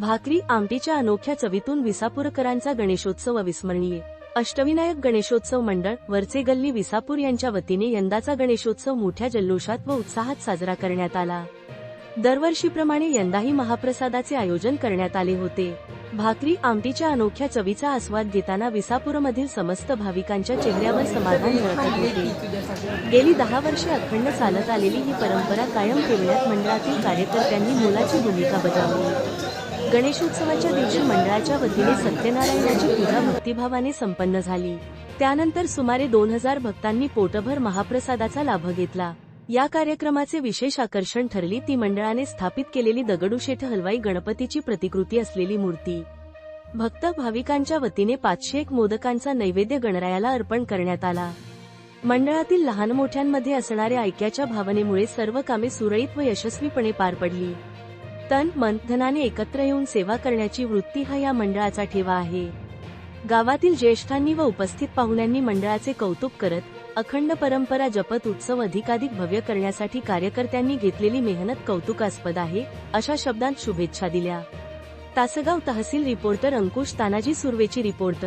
भाकरी आमटीच्या अनोख्या चवीतून विसापूरकरांचा गणेशोत्सव अविस्मरणीय. अष्टविनायक गणेशोत्सव मंडळ वरचे गल्ली विसापूर यांच्या वतीने यंदाचा गणेशोत्सव मोठ्या जल्लोषात व उत्साहात साजरा करण्यात आला. दरवर्षीप्रमाणे यंदाही महाप्रसादाचे आयोजन करण्यात आले होते. भाकरी आमटीच्या अनोख्या चवीचा आस्वाद घेताना विसापूरमधील समस्त भाविकांच्या चेहऱ्यावर समाधान झळकत होते. गेली दहा वर्षे अखंड चालत आलेली ही परंपरा कायम ठेवण्यात मंडळातील कार्यकर्त्यांनी मोलाची भूमिका बजावली. गणेशोत्सवाच्या दिवशी मंडळाच्या वतीने सत्यनारायणाची पूजा भक्तिभावाने संपन्न झाली. त्यानंतर सुमारे दोन हजार भक्तांनी पोटभर महाप्रसादाचा लाभ घेतला. या कार्यक्रमाचे विशेष आकर्षण ठरली ती मंडळाने स्थापित केलेली दगडूशेठ हलवाई गणपतीची प्रतिकृती असलेली मूर्ती. भक्त भाविकांच्या वतीने पाचशे एक मोदकांचा नैवेद्य गणरायाला अर्पण करण्यात आला. मंडळातील लहान मोठ्यांमध्ये असणाऱ्या ऐक्याच्या भावनेमुळे सर्व कामे सुरळीत व यशस्वीपणे पार पडली. तन मन धनाने एकत्र येऊन सेवा करण्याची वृत्ती हा या मंडळाचा ठेवा आहे. गावातील ज्येष्ठांनी व उपस्थित पाहुण्यांनी मंडळाचे कौतुक करत अखंड परंपरा जपत उत्सव अधिकाधिक भव्य करण्यासाठी कार्यकर्त्यांनी घेतलेली मेहनत कौतुकास्पद आहे अशा शब्दांत शुभेच्छा दिल्या. तासगाव तहसील रिपोर्टर अंकुश तानाजी सुर्वेची रिपोर्टर